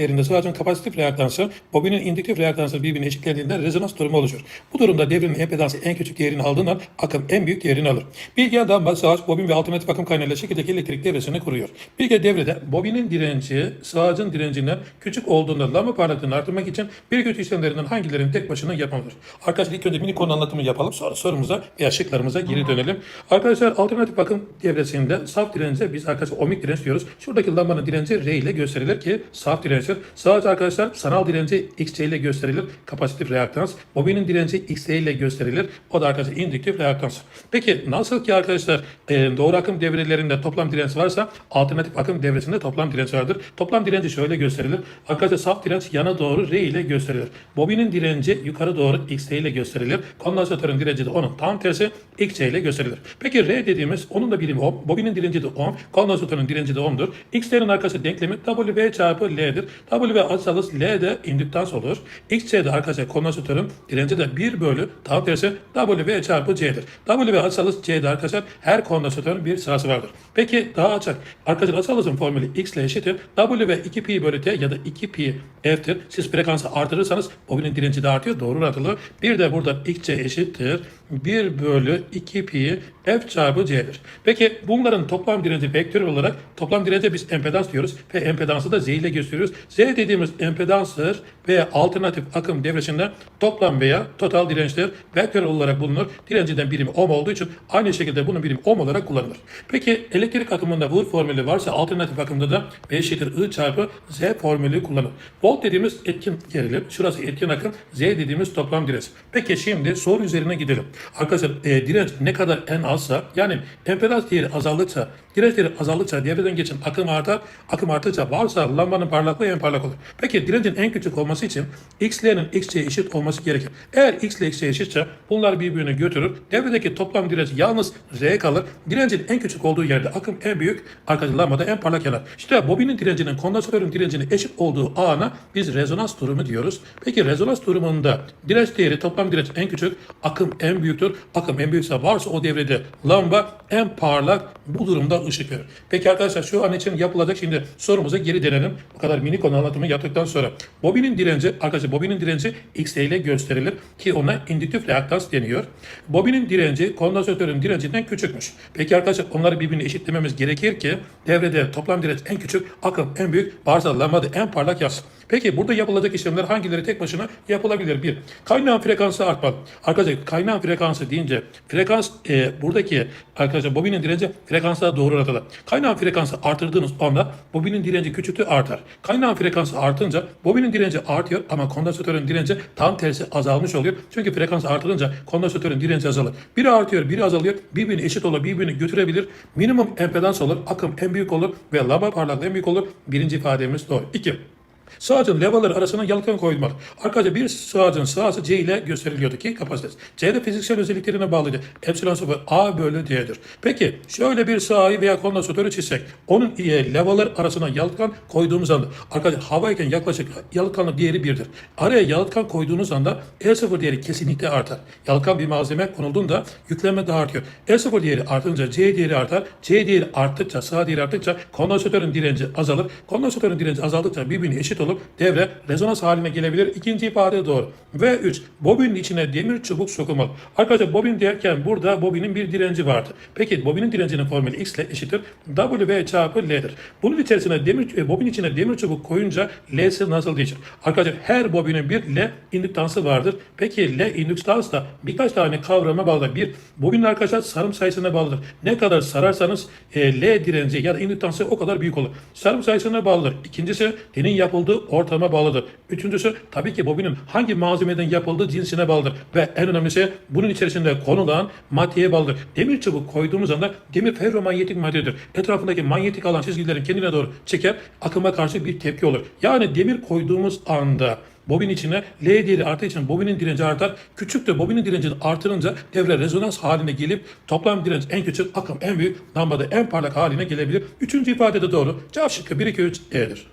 yerinde sığacın kapasitif reaktansı bobinin indüktif reaktansı birbirine eşitlediğinde rezonans durumu oluşur. Bu durumda devrenin empedansı en küçük değerini aldığından akım en büyük değerini alır. Bilge damla sığaç bobin ve alternatif akım kaynağıyla şekildeki elektrik devresini kuruyor. Bilge devrede bobinin direnci sığacın direncinden küçük olduğunda lamba parlaklığını artırmak için bir kötü işlemlerinden hangilerinin tek başına yapılır? Arkadaşlar ilk önce mini konu anlatımı yapalım sonra sorumuza veya şıklarımıza geri dönelim. Arkadaşlar alternatif akım devresinde saf dirence biz arkadaşlar ohmik direnç diyoruz. Şuradaki lambanın direnci R ile gösterilir ki saf dirençtir. Sağaç arkadaşlar sanal direnci XC ile gösterilir. Kapasitif reaktans. Bobinin direnci XC ile gösterilir. O da arkadaşlar indüktif reaktans. Peki nasıl ki arkadaşlar e, doğru akım devrelerinde toplam direnç varsa alternatif akım devresinde toplam direnç vardır. Toplam direnci şöyle gösterilir. Arkadaşlar saf direnç yana doğru R ile gösterilir. Bobinin direnci yukarı doğru XC ile gösterilir. Kondansatörün direnci de onun tam tersi XC ile gösterilir. Peki R dediğimiz onun da birimi ohm. Bobinin direnci de ohm. Kondansatörün direnci de ohm'dur. XC'nin arkası denklemi W çarpı L'dir. W açısalız L de indüktans olur. XC de arkadaşlar kondansatörün direnci de 1 bölü tam tersi W çarpı C'dir. W açısalız C'de arkadaşlar her kondansatörün bir sırası vardır. Peki daha açık. Arkadaşlar açısalızın formülü X ile eşittir. W 2 pi bölü T ya da 2 pi F'tir. Siz frekansı artırırsanız bobinin direnci de artıyor. Doğru orantılı. Bir de burada XC eşittir. 1 bölü 2 pi F çarpı C'dir. Peki bunların toplam direnci vektör olarak toplam dirence biz empedans diyoruz ve empedansı da Z ile gösteriyoruz. Z dediğimiz empedanstır veya alternatif akım devresinde toplam veya total dirençler vektör olarak bulunur. Direnciden birimi ohm olduğu için aynı şekilde bunun birimi ohm olarak kullanılır. Peki elektrik akımında bu formülü varsa alternatif akımda da V eşittir I çarpı Z formülü kullanılır. Volt dediğimiz etkin gerilim, şurası etkin akım, Z dediğimiz toplam direnç. Peki şimdi soru üzerine gidelim. Arkadaşlar e, direnç ne kadar en azsa yani empedans değeri azaldıkça, direnç değeri azaldıkça devreden geçen akım artar, akım arttıkça varsa lambanın parlaklığı en parlak olur. Peki direncin en küçük olması için x'lerin x'ye eşit olması gerekir. Eğer x ile x'ye eşitse bunlar birbirini götürür. Devredeki toplam direnç yalnız r kalır. Direncin en küçük olduğu yerde akım en büyük, arkadaşlar lambada en parlak yanar. İşte bobinin direncinin kondansatörün direncine eşit olduğu ana biz rezonans durumu diyoruz. Peki rezonans durumunda direnç değeri toplam direnç en küçük, akım en büyüktür. Akım en büyükse varsa o devrede lamba en parlak bu durumda ışık verir. Peki arkadaşlar şu an için yapılacak şimdi sorumuza geri dönelim. Bu kadar mini konu anlatımı yaptıktan sonra. Bobinin direnci arkadaşlar bobinin direnci X ile gösterilir ki ona indüktif reaktans deniyor. Bobinin direnci kondansatörün direncinden küçükmüş. Peki arkadaşlar onları birbirine eşitlememiz gerekir ki devrede toplam direnç en küçük, akım en büyük, varsa lambada en parlak yazsın. Peki burada yapılacak işlemler hangileri tek başına yapılabilir? Bir, kaynağın frekansı artmalı. Arkadaşlar kaynağın frekansı deyince frekans e, buradaki arkadaşlar bobinin direnci frekansla doğru orantılı. Kaynağın frekansı artırdığınız anda bobinin direnci küçültü artar. Kaynağın frekansı artınca bobinin direnci artıyor ama kondansatörün direnci tam tersi azalmış oluyor. Çünkü frekans artırınca kondansatörün direnci azalır. Biri artıyor, biri azalıyor. Birbirine eşit olur, birbirini götürebilir. Minimum empedans olur, akım en büyük olur ve lamba parlaklığı en büyük olur. Birinci ifademiz doğru. İki. Sağacın levaları arasına yalıtkan koyulmalı. Arkadaşlar bir sağacın sağası C ile gösteriliyordu ki kapasitesi. C'de fiziksel özelliklerine bağlıydı. Epsilon sıfır A bölü D'dir. Peki şöyle bir sağı veya kondansatörü çizsek. Onun e, levalar arasına yalıtkan koyduğumuz anda arkadaşlar havayken yaklaşık yalıtkanlık değeri birdir. Araya yalıtkan koyduğunuz anda E0 değeri kesinlikle artar. Yalıtkan bir malzeme konulduğunda yükleme daha artıyor. E0 değeri artınca C değeri artar. C değeri arttıkça sağ değeri arttıkça kondansatörün direnci azalır. Kondansatörün direnci azaldıkça birbirine eşit olup devre rezonans haline gelebilir. İkinci ifade doğru. Ve 3. Bobinin içine demir çubuk sokulmalı. Arkadaşlar bobin derken burada bobinin bir direnci vardı. Peki bobinin direncinin formülü X ile eşittir. W çarpı L'dir. Bunun içerisine demir, e, bobin içine demir çubuk koyunca L'si nasıl değişir? Arkadaşlar her bobinin bir L indüktansı vardır. Peki L indüktans da birkaç tane kavrama bağlı. Bir, bobinin arkadaşlar sarım sayısına bağlıdır. Ne kadar sararsanız e, L direnci ya da indüktansı o kadar büyük olur. Sarım sayısına bağlıdır. İkincisi L'nin yapıldığı ortama bağlıdır. Üçüncüsü tabii ki bobinin hangi malzemeden yapıldığı cinsine bağlıdır. Ve en önemlisi bunun içerisinde konulan maddeye bağlıdır. Demir çubuk koyduğumuz anda demir ferromanyetik maddedir. Etrafındaki manyetik alan çizgilerin kendine doğru çeker, akıma karşı bir tepki olur. Yani demir koyduğumuz anda bobin içine L değeri arttığı için bobinin direnci artar. Küçük de bobinin direncini artırınca devre rezonans haline gelip toplam direnç en küçük, akım en büyük, lambada en parlak haline gelebilir. Üçüncü ifade de doğru. Cevap şıkkı 1, 2, 3 E'dir.